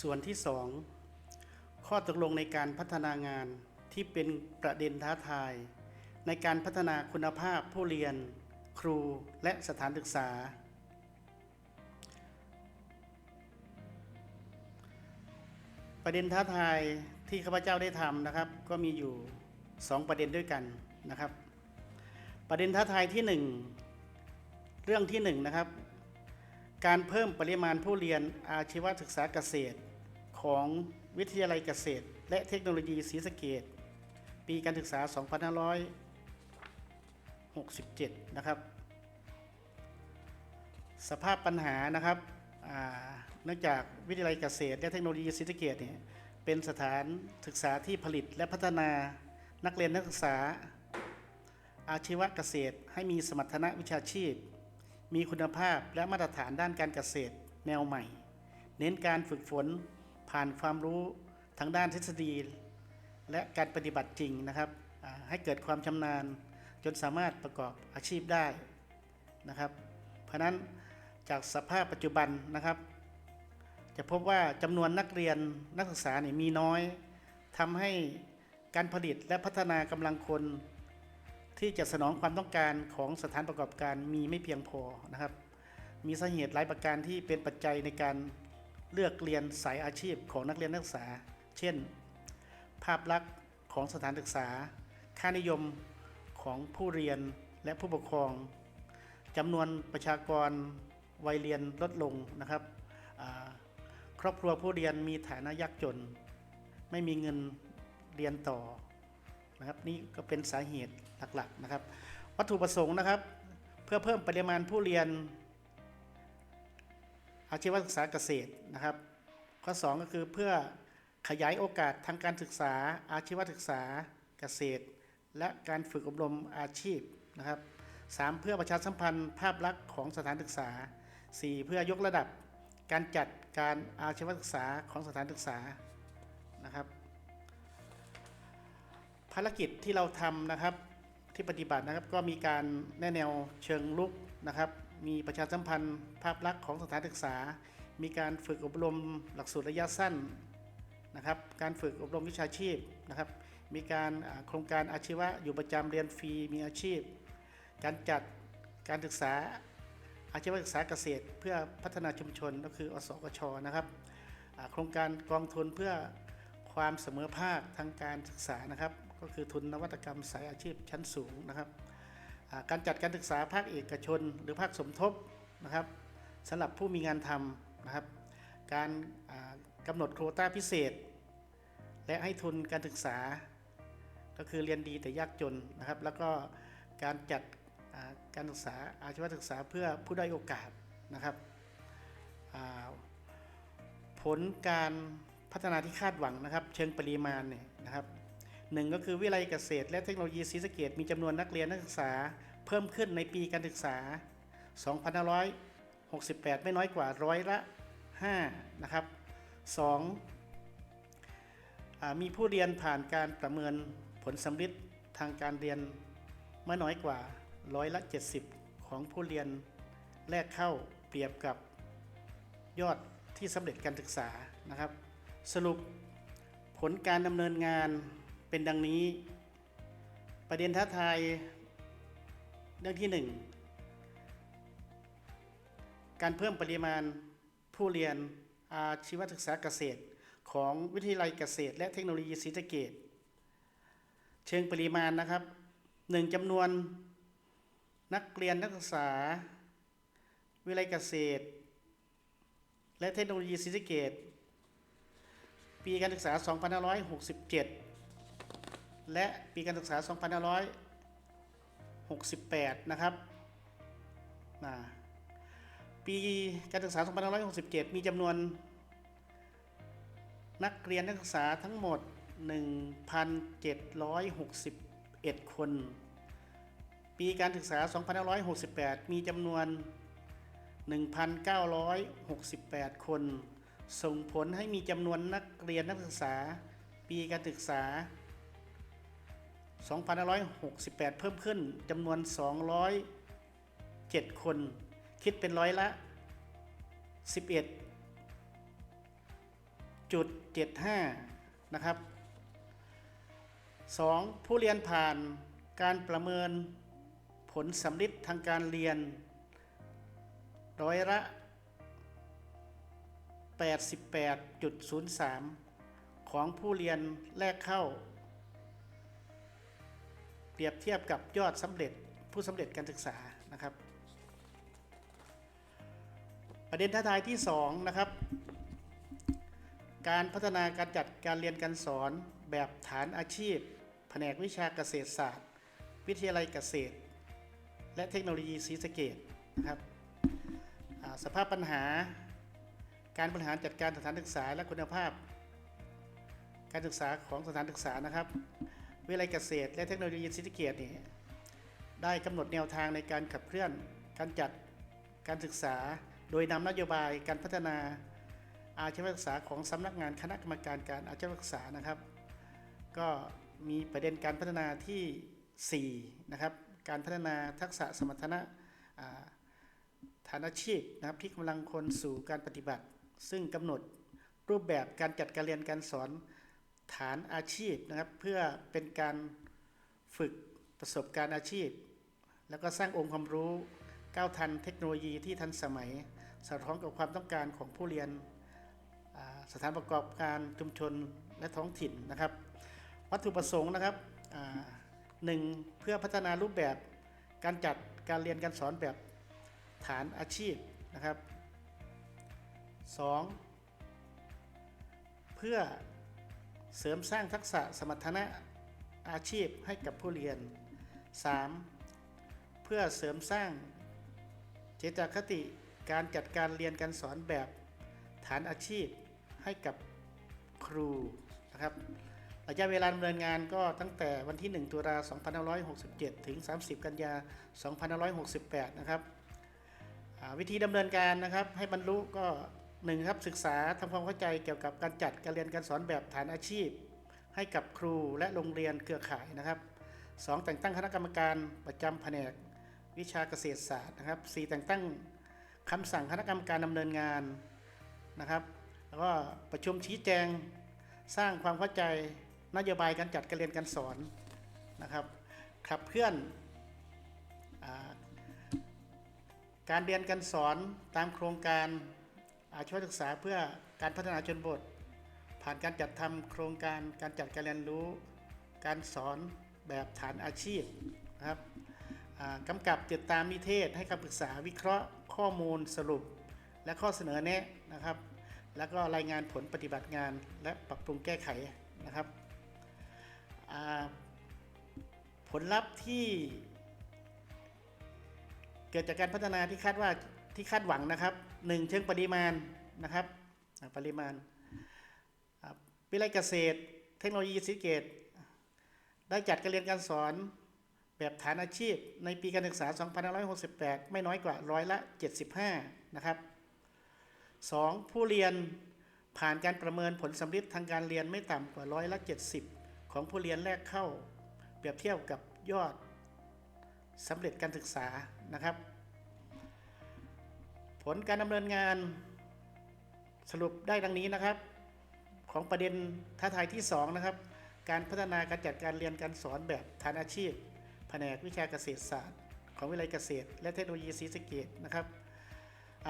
ส่วนที่ 2 ข้อตกลงในการพัฒนางานที่เป็นประเด็นท้าทาย ในการพัฒนาคุณภาพผู้เรียน ครูและสถานศึกษา ประเด็นท้าทายที่ข้าพเจ้าได้ทำนะครับ ก็มีอยู่ 2 ประเด็นด้วยกันนะครับ ประเด็นท้าทายที่ 1 เรื่องที่1นะครับการเพิ่มปริมาณผู้เรียนอาชีวศึกษาเกษตร ของวิทยาลัยเกษตร และเทคโนโลยีศรีสะเกดปีการศึกษา 2567 นะครับ สภาพปัญหานะครับเนื่องจากวิทยาลัยเกษตร และเทคโนโลยีศรีสะเกดเนี่ยเป็นสถานศึกษาที่ผลิตและพัฒนานักเรียนนักศึกษา อาชีวะเกษตรให้มีสมรรถนะวิชาชีพ มีคุณภาพและมาตรฐานด้านการเกษตรแนวใหม่ เน้นการฝึกฝน ผ่านความรู้ทั้งด้านทฤษฎี และการปฏิบัติจริงนะครับ ให้เกิดความชำนาญจนสามารถประกอบอาชีพได้นะครับ เพราะฉะนั้นจากสภาพปัจจุบันนะครับ จะพบว่าจำนวนนักเรียนนักศึกษาเนี่ยมีน้อยทำให้การผลิตและพัฒนากำลังคนที่จะสนองความต้องการของสถานประกอบการมีไม่เพียงพอนะครับ มีสาเหตุหลายประการที่เป็นปัจจัยในการ เลือกเรียนสายอาชีพของนักเรียนนักศึกษา เช่น ภาพลักษณ์ของสถานศึกษา ค่านิยมของผู้เรียนและผู้ปกครองจำนวนประชากรวัยเรียนลดลงนะครับครอบครัวผู้เรียนมีฐานะยากจน ไม่มีเงินเรียนต่อนะครับนี่ก็เป็นสาเหตุหลักๆนะครับ วัตถุประสงค์นะครับ เพื่อเพิ่มปริมาณผู้เรียน อาชีวศึกษาเกษตรนะครับ ข้อ 2 ก็คือเพื่อขยายโอกาสทางการศึกษา อาชีวศึกษาเกษตร และการฝึกอบรมอาชีพนะครับ 3. เพื่อประชาสัมพันธ์ภาพลักษณ์ของสถานศึกษา 4. เพื่อยกระดับการจัดการอาชีวศึกษาของสถานศึกษานะครับ ภารกิจที่เราทำนะครับที่ปฏิบัตินะครับก็มีการแนแนวเชิงลุก นะครับ มีประชาสัมพันธ์ภาพลักษณ์ของสถานศึกษา มีการฝึกอบรมหลักสูตรระยะสั้นนะครับ การฝึกอบรมวิชาชีพนะครับ มีการโครงการอาชีวะอยู่ประจำเรียนฟรีมีอาชีพ การจัดการศึกษาอาชีวศึกษาเกษตร เพื่อพัฒนาชุมชนก็คือ อสกชนะครับ โครงการกองทุนเพื่อความเสมอภาคทางการศึกษานะครับ ก็คือทุนนวัตกรรมสายอาชีพชั้นสูงนะครับ การจัดการศึกษาภาคเอกชน หรือภาคสมทบนะครับสำหรับผู้มีงานทำนะครับ การกำหนดโควต้าพิเศษ และให้ทุนการศึกษา ก็คือเรียนดีแต่ยากจนนะครับ แล้วก็การจัดการศึกษาอาชีวศึกษาเพื่อผู้ได้อยโอกาสนะครับผลการพัฒนาที่คาดหวังนะครับ เชิงปริมาณเนี่ยนะครับ หนึ่งก็คือวิทยาลัยเกษตร และเทคโนโลยีศรีสะเกดมีจำนวนนักเรียนนักศึกษาเพิ่มขึ้นในปีการศึกษา 2568 ไม่น้อยกว่าร้อยละ 5 นะครับ 2. อ่ามีผู้เรียนผ่านการประเมินผลสำลิดทางการเรียนไม่น้อยกว่าร้อยละ 70 ของผู้เรียนแรกเข้าเปรียบกับยอดที่สำเร็จการศึกษานะครับ สรุปผลการดำเนินงาน เป็นดังนี้ ประเด็นท้าทายเรื่องที่ 1 การเพิ่มปริมาณผู้เรียนอาชีวศึกษาเกษตร ของวิทยาลัยเกษตร และเทคโนโลยีศรีสะเกดเชิงปริมาณนะครับหนึ่งจำนวนนักเรียนนักศึกษา วิทยาลัยเกษตร และเทคโนโลยีศรีสะเกดปีการศึกษา 2567 และปีการศึกษา 2568 นะครับนะปีการศึกษา 2567 มีจำนวน นักเรียนนักศึกษาทั้งหมด 1,761 คน ปีการศึกษา 2568 มีจำนวน 1,968 คน ส่งผลให้มีจำนวนนักเรียนนักศึกษา ปีการศึกษา 2568 เพิ่มขึ้นจำนวน 207 คน คิดเป็นร้อยละ 11.75 นะครับ 2. ผู้เรียนผ่านการประเมินผลสำลิดทางการเรียน ร้อยละ 88.03 ของผู้เรียนแรกเข้า รียบเทียบกับยอดสำเร็จผู้สำเร็จการศึกษานะครับ ประเด็นท้าทายที่2นะครับการพัฒนาการจัดการเรียนการสอนแบบฐานอาชีพ แผนกวิชาเกษตรศาสตร์ วิทยาลัยเกษตร และเทคโนโลยีศรีสะเกดนะครับสภาพปัญหา การบริหารจัดการสถานศึกษาและคุณภาพ การศึกษาของสถานศึกษานะครับ วิทยาลัยเกษตร และเทคโนโลยีศรีสะเกดนี่ได้กำหนดแนวทางในการขับเคลื่อน การจัดการศึกษา โดยนำนโยบายการพัฒนาอาชีวศึกษาของสำนักงานคณะกรรมการการอาชีวศึกษานะครับ ก็มีประเด็นการพัฒนาที่ 4 นะครับ การพัฒนาทักษะสมรรถนะฐานอาชีพนะครับที่กำลังคนสู่การปฏิบัติ ซึ่งกำหนดรูปแบบการจัดการเรียนการสอน ฐานอาชีพนะครับ เพื่อเป็นการฝึกประสบการณ์อาชีพ แล้วก็สร้างองค์ความรู้ก้าวทันเทคโนโลยีที่ทันสมัย สอดคล้องกับความต้องการของผู้เรียนสถานประกอบการชุมชนและท้องถิ่นนะครับ วัตถุประสงค์นะครับหนึ่งเพื่อพัฒนารูปแบบการจัดการเรียนการสอนแบบฐานอาชีพนะครับสองเพื่อ เสริมสร้างทักษะสมรรถนะอาชีพให้กับผู้เรียน 3. เพื่อเสริมสร้างเจตคติการจัดการเรียนการสอนแบบฐานอาชีพให้กับครูนะครับระยะเวลาดำเนินงานก็ตั้งแต่วันที่ 1 ตุลา2567 ถึง 30 กันยา 2568 นะครับวิธีดำเนินการนะครับให้บรรลุก็ 1ครับศึกษาทำความเข้าใจเกี่ยวกับการจัดการเรียนการสอนแบบฐานอาชีพ ให้กับครูและโรงเรียนเครือข่ายนะครับ 2. แต่งตั้งคณะกรรมการประจำแผนก วิชาเกษตรศาสตร์นะครับ 4. แต่งตั้งคำสั่งคณะกรรมการดำเนินงานนะครับแล้วก็ประชุมชี้แจงสร้างความเข้าใจนโยบายการจัดการเรียนการสอนนะครับขับเคลื่อนอการเรียนการสอนตามโครงการ อาชีวศึกษาเพื่อการพัฒนาชนบท ผ่านการจัดทำโครงการการจัดการเรียนรู้ การสอนแบบฐานอาชีพนะครับกำกับติดตามนิเทศให้คำปรึกษาวิเคราะห์ข้อมูลสรุป และข้อเสนอแนะนะครับ แล้วก็รายงานผลปฏิบัติงานและปรับปรุงแก้ไขนะครับผลลัพธ์ที่เกิดจากการพัฒนาที่คาดว่า ที่คาดหวังนะครับหนึ่งเชิงปริมาณนะครับปริมาณอ่าวิทยาลัยเกษตร เทคโนโลยีสะเกต ได้จัดการเรียนการสอนแบบฐานอาชีพในปีการศึกษา 2568 ไม่น้อยกว่าร้อยละ 75 นะครับ 2. ผู้เรียนผ่านการประเมินผลสำลิดทางการเรียนไม่ต่ำกว่าร้อยละ 70 ของผู้เรียนแรกเข้า เปรียบเทียบกับยอดสำเร็จการศึกษานะครับ ผลการดำเนินงานสรุปได้ดังนี้นะครับ ของประเด็นท้าทายที่ 2 นะครับ การพัฒนาการจัดการเรียนการสอนแบบฐานอาชีพ แผนกวิชาเกษตรศาสตร์ ของวิทยาลัยเกษตร และเทคโนโลยีศรีสะเกดนะครับ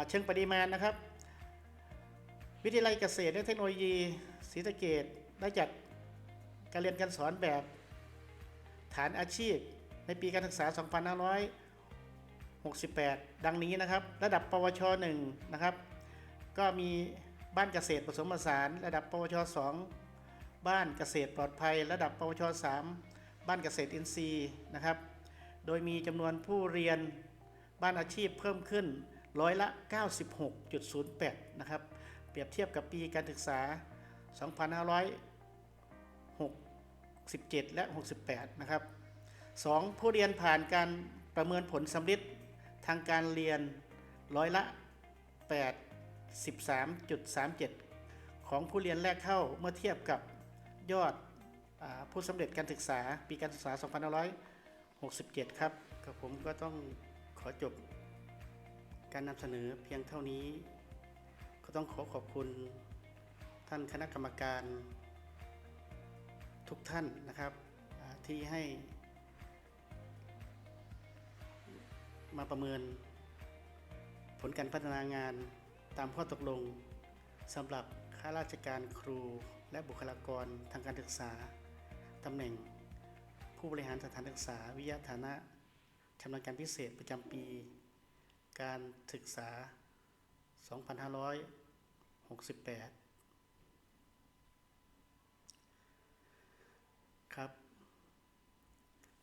เชิงปริมาณนะครับ วิทยาลัยเกษตรและเทคโนโลยีศรีสะเกดได้จัดการเรียนการสอนแบบฐานอาชีพในปีการศึกษา 68 ดังนี้นะครับ ระดับปวช 1 นะครับ ก็มีบ้านเกษตรผสมผสาน ระดับปวช 2 บ้านเกษตรปลอดภัย ระดับปวช 3 บ้านเกษตรอินทรีย์นะครับ โดยมีจำนวนผู้เรียนบ้านอาชีพเพิ่มขึ้นร้อยละ 96.08 นะครับ เปรียบเทียบกับปีการศึกษา 2567 และ 68 นะครับ 2. ผู้เรียนผ่านการประเมินผลสำลิดางการเรียนร้อยละ 83.37 ของผู้เรียนแรกเข้าเมื่อเทียบกับยอดอผู้สำเร็จการศึกษาปีการศึกษา 2567 ครับกับผมก็ต้องขอจบการนำเสนอเพียงเท่านี้ ก็ต้องขอขอบคุณท่านคณะกรรมการทุกท่านนะครับที่ให้ มาประเมิน ผลการพัฒนางานตามข้อตกลงสำหรับข้าราชการครูและบุคลากรทางการศึกษาตำแหน่ง ผู้บริหารสถานศึกษาวิทยาฐานะชำนาญการพิเศษประจำปี การศึกษา 2568 ครับ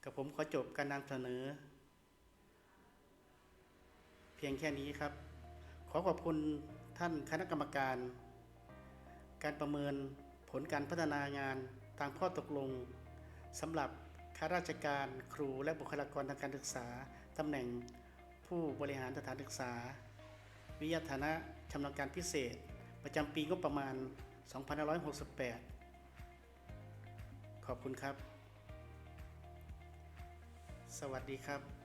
กับผมขอจบการนำเสนอ เพียงแค่นี้ครับ ขอขอบคุณท่านคณะกรรมการ การประเมินผลการพัฒนางานตามข้อตกลงสำหรับข้าราชการครูและบุคลากรทางการศึกษาตำแหน่งผู้บริหารสถานศึกษา วิทยาฐานะชำนาญการพิเศษ ประจำปีก็ประมาณ 2568 ขอบคุณครับ สวัสดีครับ